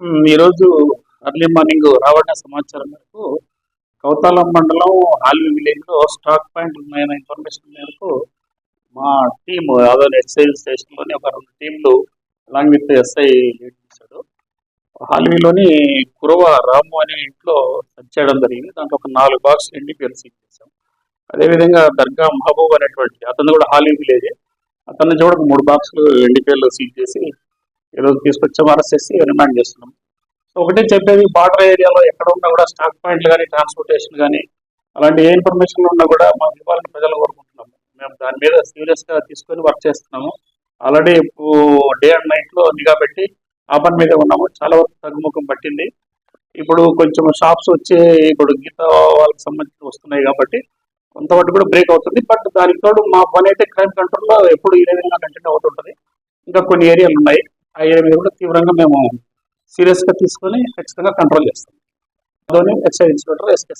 ఈరోజు early morning రావడం సమాచారం మేరకు కౌతాలం మండలం హాల్వీ విలేజ్లో స్టాక్ పాయింట్ ఉన్నాయన్న ఇన్ఫర్మేషన్ మేరకు మా టీమ్ అదే ఎక్సైజ్ స్టేషన్లోని ఒక రెండు టీంలు అలాంగ్ విత్ ఎస్ఐ లీడ్ చేశాడు హాల్వీలోని కురవ రాము అనే ఇంట్లో సెర్చ్ చేయడం జరిగింది. దాంట్లో ఒక నాలుగు బాక్స్ ఎన్డీపీఎల్ సీజ్ చేశాం. అదేవిధంగా దర్గా మహబూబ్ అనేటువంటి అతను కూడా హాల్వీ విలేజ్. అతను నుంచి కూడా మూడు బాక్సులు ఎన్డీపీఎల్ సీజ్ చేసి ఈరోజు తీసుకొచ్చాం అరెస్ట్ చేసి రిమాండ్ చేస్తున్నాం. సో ఒకటే చెప్పేది బార్డర్ ఏరియాలో ఎక్కడ ఉన్నా కూడా స్టాక్ పాయింట్లు కానీ ట్రాన్స్పోర్టేషన్ కానీ అలాంటి ఏ ఇన్ఫర్మేషన్ ఉన్నా కూడా మాకు ఇవ్వాలని ప్రజలు కోరుకుంటున్నాము. మేము దాని మీద సీరియస్గా తీసుకొని వర్క్ చేస్తున్నాము. ఆల్రెడీ ఇప్పుడు డే అండ్ నైట్లో నిఘా పెట్టి ఆ పని మీద ఉన్నాము. చాలా వరకు తగ్గుముఖం పట్టింది. ఇప్పుడు కొంచెం షాప్స్ వచ్చి ఇప్పుడు గీత వాళ్ళకి సంబంధించి వస్తున్నాయి కాబట్టి కొంతవరకు కూడా బ్రేక్ అవుతుంది. బట్ దానికి తోడు మా పని అయితే క్రైమ్ కంట్రోల్లో ఎప్పుడు ఈ విధంగా కంటిన్యూ అవుతుంటుంది. ఇంకా కొన్ని ఏరియాలు ఉన్నాయి. ఆ మీద కూడా తీవ్రంగా మేము సీరియస్గా తీసుకొని ఖచ్చితంగా కంట్రోల్ చేస్తాం. Adoni excise inspector SK